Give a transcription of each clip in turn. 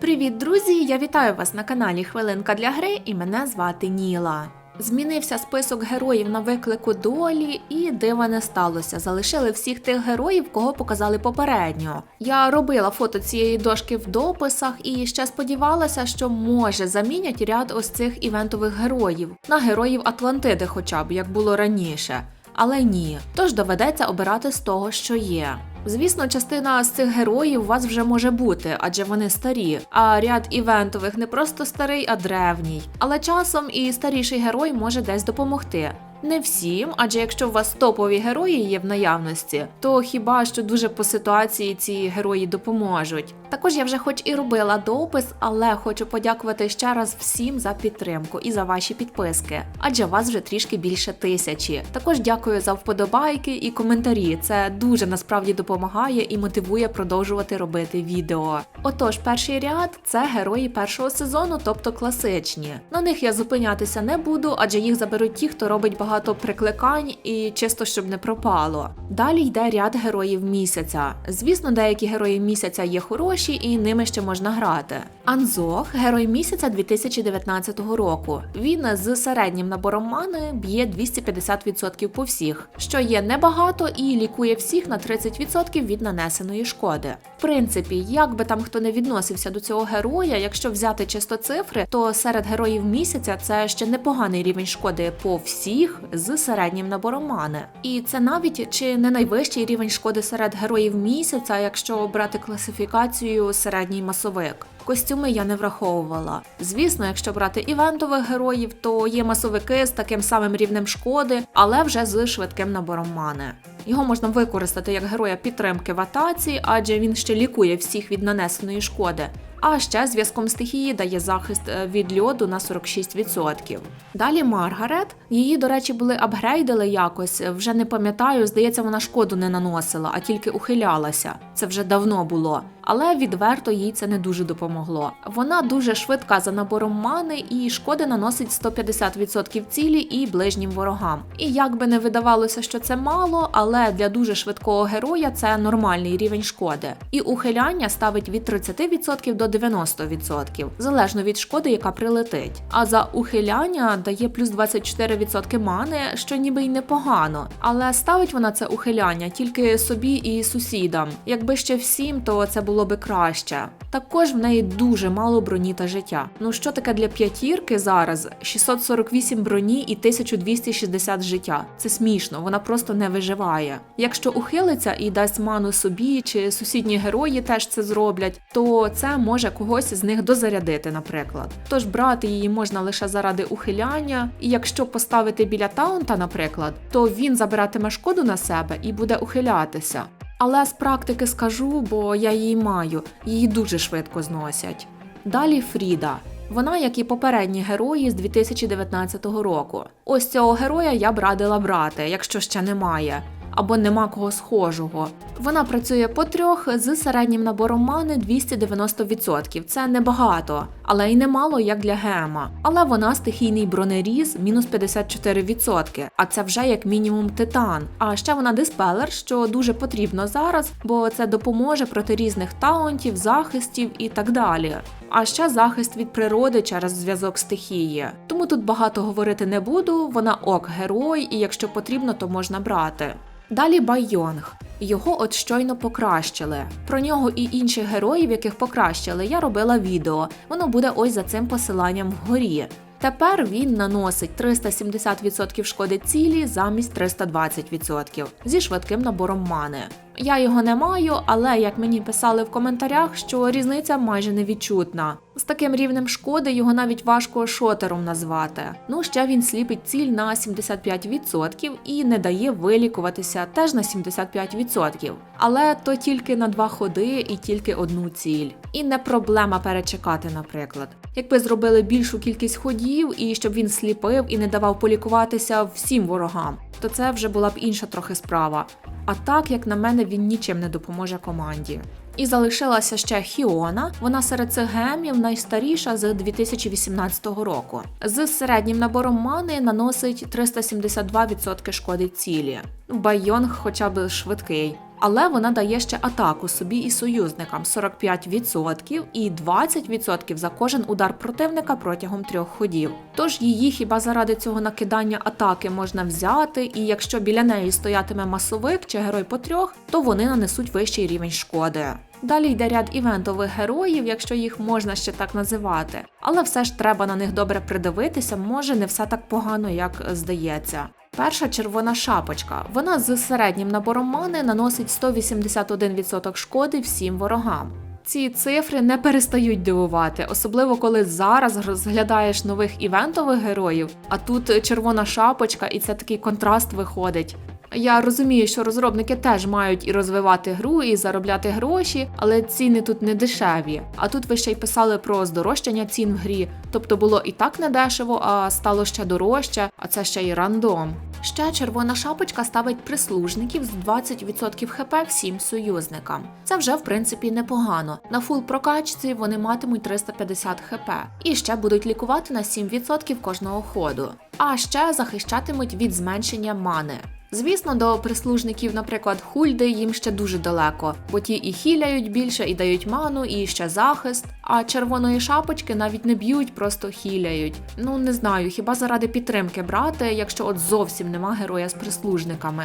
Привіт, друзі! Я вітаю вас на каналі Хвилинка для гри і мене звати Ніла. Змінився список героїв на виклику долі, і дива не сталося. Залишили всіх тих героїв, кого показали попередньо. Я робила фото цієї дошки в дописах і ще сподівалася, що може замінять ряд ось цих івентових героїв на героїв Атлантиди, хоча б як було раніше. Але ні, тож доведеться обирати з того, що є. Звісно, частина з цих героїв у вас вже може бути, адже вони старі. А ряд івентових не просто старий, а древній. Але часом і старіший герой може десь допомогти. Не всім, адже якщо у вас топові герої є в наявності, то хіба що дуже по ситуації ці герої допоможуть. Також я вже хоч і робила допис, але хочу подякувати ще раз всім за підтримку і за ваші підписки, адже вас вже трішки більше тисячі. Також дякую за вподобайки і коментарі. Це дуже насправді допомагає і мотивує продовжувати робити відео. Отож, перший ряд це герої першого сезону, тобто класичні. На них я зупинятися не буду, адже їх заберуть ті, хто робить багато прикликань і чисто щоб не пропало. Далі йде ряд героїв місяця. Звісно, деякі герої місяця є хороші і ними ще можна грати. Анзох герой місяця 2019 року. Він з середнім набором мани б'є 250% по всіх, що є небагато і лікує всіх на 30% від нанесеної шкоди. В принципі, як би там хто не відносився до цього героя, якщо взяти чисто цифри, то серед героїв місяця це ще непоганий рівень шкоди по всіх з середнім набором мани. І це навіть чи не найвищий рівень шкоди серед героїв місяця, якщо брати класифікацію середній масовик. Костюми я не враховувала. Звісно, якщо брати івентових героїв, то є масовики з таким самим рівнем шкоди, але вже з швидким набором мани. Його можна використати як героя підтримки в атаці, адже він ще лікує всіх від нанесеної шкоди. А ще зв'язком стихії дає захист е, від льоду на 46%. Далі Маргарет. Її, до речі, були апгрейдили якось. Вже не пам'ятаю, здається, вона шкоду не наносила, а тільки ухилялася. Це вже давно було. Але відверто їй це не дуже допомогло. Вона дуже швидка за набором мани і шкоди наносить 150% цілі і ближнім ворогам. І як би не видавалося, що це мало, але для дуже швидкого героя це нормальний рівень шкоди. І ухиляння ставить від 30% до 90%, залежно від шкоди, яка прилетить. А за ухиляння дає плюс 24% мани, що ніби й непогано. Але ставить вона це ухиляння тільки собі і сусідам. Якби ще всім, то це було би краще. Також в неї дуже мало броні та життя. Ну що таке для п'ятірки зараз? 648 броні і 1260 життя. Це смішно, вона просто не виживає. Якщо ухилиться і дасть ману собі, чи сусідні герої теж це зроблять, то це може когось з них дозарядити, наприклад. Тож брати її можна лише заради ухиляння, і якщо поставити біля таунта, наприклад, то він забиратиме шкоду на себе і буде ухилятися. Але з практики скажу, бо я її маю, її дуже швидко зносять. Далі Фріда. Вона, як і попередні герої з 2019 року. Ось цього героя я б радила брати, якщо ще немає. Або нема кого схожого. Вона працює по трьох з середнім набором мани 290%. Це небагато, але й немало як для гема. Але вона стихійний бронеріз мінус 54%, а це вже як мінімум титан. А ще вона диспелер, що дуже потрібно зараз, бо це допоможе проти різних таунтів, захистів і так далі. А ще захист від природи через зв'язок стихії. Тому тут багато говорити не буду. Вона ок герой, і якщо потрібно, то можна брати. Далі Байонг. Його от щойно покращили. Про нього і інших героїв, яких покращили, я робила відео. Воно буде ось за цим посиланням вгорі. Тепер він наносить 370% шкоди цілі замість 320% зі швидким набором мани. Я його не маю, але як мені писали в коментарях, що різниця майже невідчутна. З таким рівнем шкоди його навіть важко шотером назвати. Ну ще він сліпить ціль на 75% і не дає вилікуватися теж на 75%. Але то тільки на два ходи і тільки одну ціль. І не проблема перечекати, наприклад. Якби зробили більшу кількість ходів і щоб він сліпив і не давав полікуватися всім ворогам, то це вже була б інша трохи справа. А так, як на мене, він нічим не допоможе команді. І залишилася ще Хіона. Вона серед цих гемів найстаріша з 2018 року. З середнім набором мани наносить 372% шкоди цілі. Байонг хоча б швидкий. Але вона дає ще атаку собі і союзникам 45% і 20% за кожен удар противника протягом трьох ходів. Тож її хіба заради цього накидання атаки можна взяти, і якщо біля неї стоятиме масовик чи герой по трьох, то вони нанесуть вищий рівень шкоди. Далі йде ряд івентових героїв, якщо їх можна ще так називати, але все ж треба на них добре придивитися, може не все так погано, як здається. Перша червона шапочка. Вона з середнім набором мани наносить 181% шкоди всім ворогам. Ці цифри не перестають дивувати, особливо коли зараз розглядаєш нових івентових героїв, а тут червона шапочка, і це такий контраст виходить. Я розумію, що розробники теж мають і розвивати гру, і заробляти гроші, але ціни тут не дешеві. А тут ви ще й писали про здорожчання цін в грі. Тобто було і так недешево, а стало ще дорожче, а це ще й рандом. Ще червона шапочка ставить прислужників з 20% хп всім союзникам. Це вже в принципі непогано. На фул прокачці вони матимуть 350 хп і ще будуть лікувати на 7% кожного ходу. А ще захищатимуть від зменшення мани. Звісно, до прислужників, наприклад, хульди їм ще дуже далеко, бо ті і хіляють більше, і дають ману, і ще захист. А червоної шапочки навіть не б'ють, просто хіляють. Ну не знаю, хіба заради підтримки брати, якщо от зовсім нема героя з прислужниками.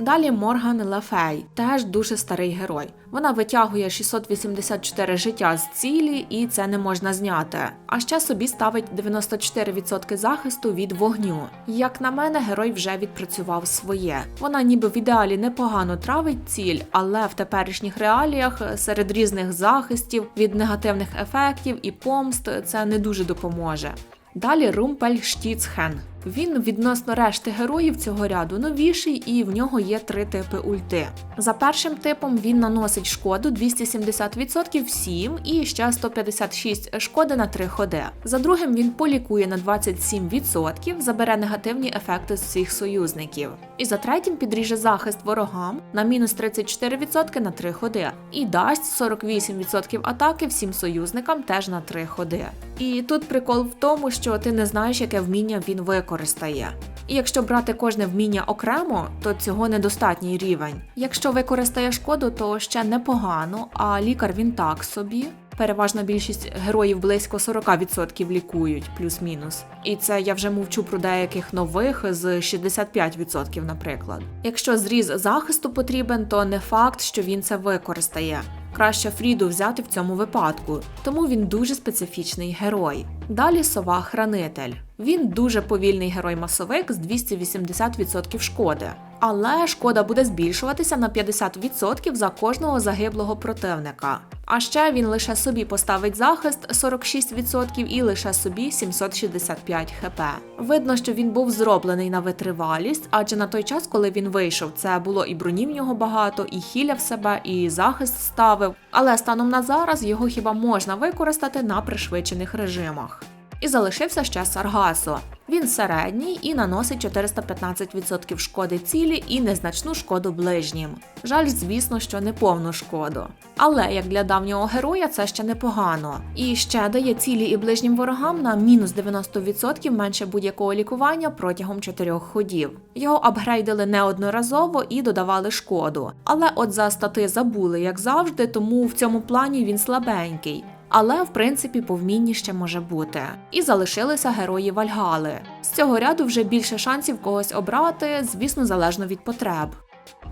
Далі Морган Лафей, теж дуже старий герой. Вона витягує 684 життя з цілі, і це не можна зняти. А ще собі ставить 94% захисту від вогню. Як на мене, герой вже відпрацював своє. Вона ніби в ідеалі непогано травить ціль, але в теперішніх реаліях серед різних захистів від негативних ефектів і помст це не дуже допоможе. Далі Румпельштіцхен. Він відносно решти героїв цього ряду новіший, і в нього є три типи ульти. За першим типом він наносить шкоду 270% всім і ще 156 шкоди на 3 ходи. За другим він полікує на 27%, забере негативні ефекти з всіх союзників. І за третім підріже захист ворогам на мінус 34% на 3 ходи. І дасть 48% атаки всім союзникам теж на 3 ходи. І тут прикол в тому, що ти не знаєш, яке вміння він використає. І якщо брати кожне вміння окремо, то цього недостатній рівень. Якщо використає шкоду, то ще непогано, а лікар він так собі. Переважна більшість героїв близько 40% лікують, плюс-мінус. І це я вже мовчу про деяких нових з 65%, наприклад. Якщо зріз захисту потрібен, то не факт, що він це використає. Краще Фріду взяти в цьому випадку, тому він дуже специфічний герой. Далі сова хранитель. Він дуже повільний герой-масовик з 280% шкоди. Але шкода буде збільшуватися на 50% за кожного загиблого противника. А ще він лише собі поставить захист 46% і лише собі 765 хп. Видно, що він був зроблений на витривалість, адже на той час, коли він вийшов, це було і броні в нього багато, і хіляв себе, і захист ставив. Але станом на зараз його хіба можна використати на пришвидшених режимах. І залишився ще Саргасо. Він середній і наносить 415% шкоди цілі і незначну шкоду ближнім. Жаль, звісно, що не повну шкоду. Але як для давнього героя це ще непогано. І ще дає цілі і ближнім ворогам на мінус 90% менше будь-якого лікування протягом 4 ходів. Його апгрейдили неодноразово і додавали шкоду. Але от за стати забули, як завжди, тому в цьому плані він слабенький. Але в принципі по вмінні ще може бути. І залишилися герої Вальгали. З цього ряду вже більше шансів когось обрати, звісно, залежно від потреб.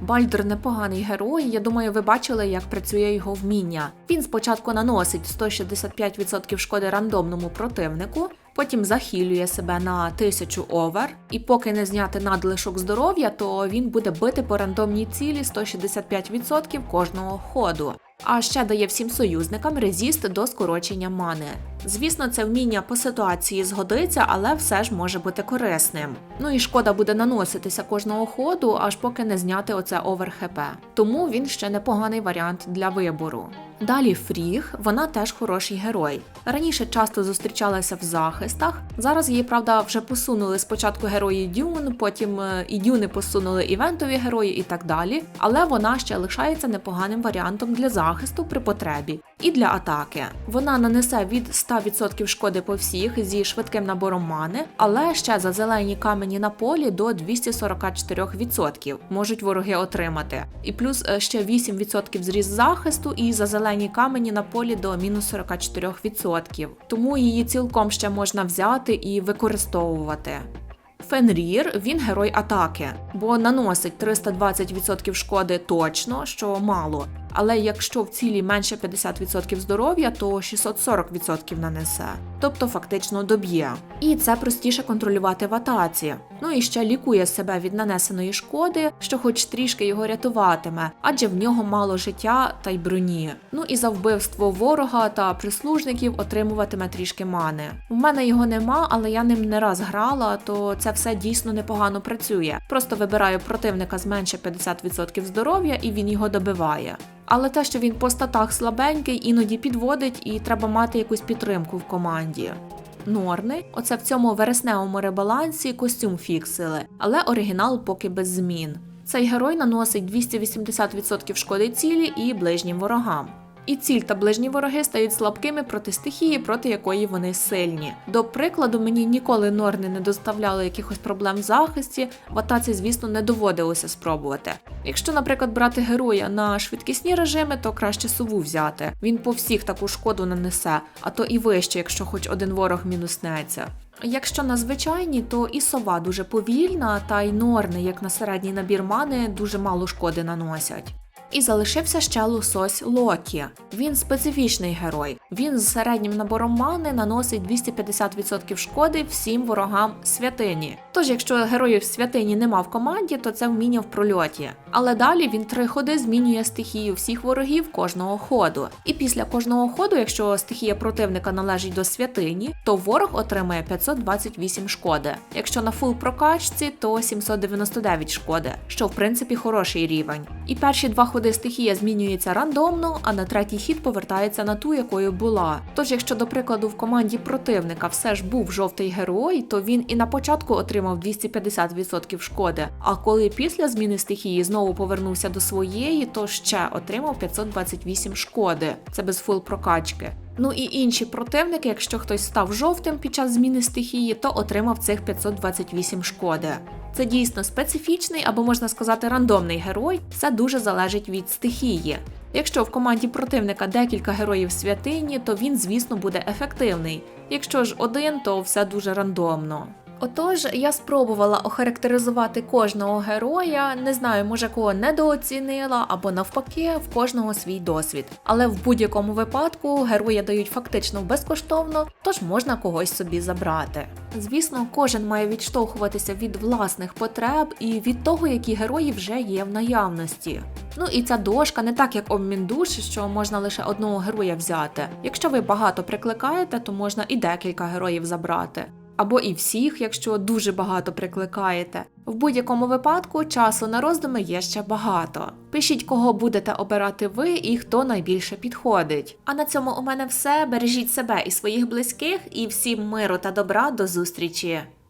Бальдр непоганий герой. Я думаю, ви бачили, як працює його вміння. Він спочатку наносить 165% шкоди рандомному противнику, потім захилює себе на 1000 овер, і поки не зняти надлишок здоров'я, то він буде бити по рандомній цілі 165% кожного ходу. А ще дає всім союзникам резіст до скорочення мани. Звісно, це вміння по ситуації згодиться, але все ж може бути корисним. Ну і шкода буде наноситися кожного ходу, аж поки не зняти оце овер ХП. Тому він ще непоганий варіант для вибору. Далі Фріг, вона теж хороший герой. Раніше часто зустрічалася в захистах. Зараз її, правда, вже посунули спочатку герої Дюн, потім е, і Дюни посунули івентові герої і так далі. Але вона ще лишається непоганим варіантом для захисту при потребі. І для атаки. Вона нанесе від 100% шкоди по всіх зі швидким набором мани, але ще за зелені камені на полі до 244% можуть вороги отримати. І плюс е, ще 8% зріст захисту, і за зелені камені на полі до мінус 44%. Тому її цілком ще можна взяти і використовувати. Фенрір він герой атаки, бо наносить 320% шкоди точно, що мало. Але якщо в цілі менше 50% здоров'я, то 640% нанесе, тобто фактично доб'є. І це простіше контролювати в атаці. Ну і ще лікує себе від нанесеної шкоди, що хоч трішки його рятуватиме, адже в нього мало життя та й броні. Ну і за вбивство ворога та прислужників отримуватиме трішки мани. У мене його нема, але я ним не раз грала, то це все дійсно непогано працює. Просто вибираю противника з менше 50% здоров'я і він його добиває. Але те, що він по статах слабенький, іноді підводить, і треба мати якусь підтримку в команді. Норни, оце в цьому вересневому ребалансі костюм фіксили, але оригінал поки без змін. Цей герой наносить 280% шкоди цілі і ближнім ворогам. І ціль та ближні вороги стають слабкими проти стихії, проти якої вони сильні. До прикладу, мені ніколи норни не доставляли якихось проблем в захисті, в атаці, звісно, не доводилося спробувати. Якщо, наприклад, брати героя на швидкісні режими, то краще сову взяти. Він по всіх таку шкоду нанесе, а то і вище, якщо хоч один ворог мінуснеться. Якщо на звичайні, то і сова дуже повільна, та й норни, як на середній набір мани, дуже мало шкоди наносять. І залишився ще лосось Локі. Він специфічний герой. Він з середнім набором мани наносить 250% шкоди всім ворогам святині. Тож, якщо героїв святині нема в команді, то це вміння в прольоті. Але далі він три ходи змінює стихію всіх ворогів кожного ходу. І після кожного ходу, якщо стихія противника належить до святині, то ворог отримає 528 шкоди. Якщо на фул прокачці, то 799 шкоди, що в принципі хороший рівень. І перші два ходи стихія змінюється рандомно, а на третій хід повертається на ту, якою була. Тож, якщо, до прикладу, в команді противника все ж був жовтий герой, то він і на початку отримав 250% шкоди. А коли після зміни стихії знову повернувся до своєї, то ще отримав 528 шкоди. Це без фул прокачки. Ну і інші противники, якщо хтось став жовтим під час зміни стихії, то отримав цих 528 шкоди. Це дійсно специфічний або можна сказати рандомний герой. Це дуже залежить від стихії. Якщо в команді противника декілька героїв святині, то він, звісно, буде ефективний. Якщо ж один, то все дуже рандомно. Отож, я спробувала охарактеризувати кожного героя, не знаю, може кого недооцінила, або навпаки, в кожного свій досвід. Але в будь-якому випадку герої дають фактично безкоштовно, тож можна когось собі забрати. Звісно, кожен має відштовхуватися від власних потреб і від того, які герої вже є в наявності. Ну і ця дошка не так, як обмін душ, що можна лише одного героя взяти. Якщо ви багато прикликаєте, то можна і декілька героїв забрати або і всіх, якщо дуже багато прикликаєте. В будь-якому випадку часу на роздуми є ще багато. Пишіть, кого будете обирати ви і хто найбільше підходить. А на цьому у мене все. Бережіть себе і своїх близьких, і всім миру та добра до зустрічі!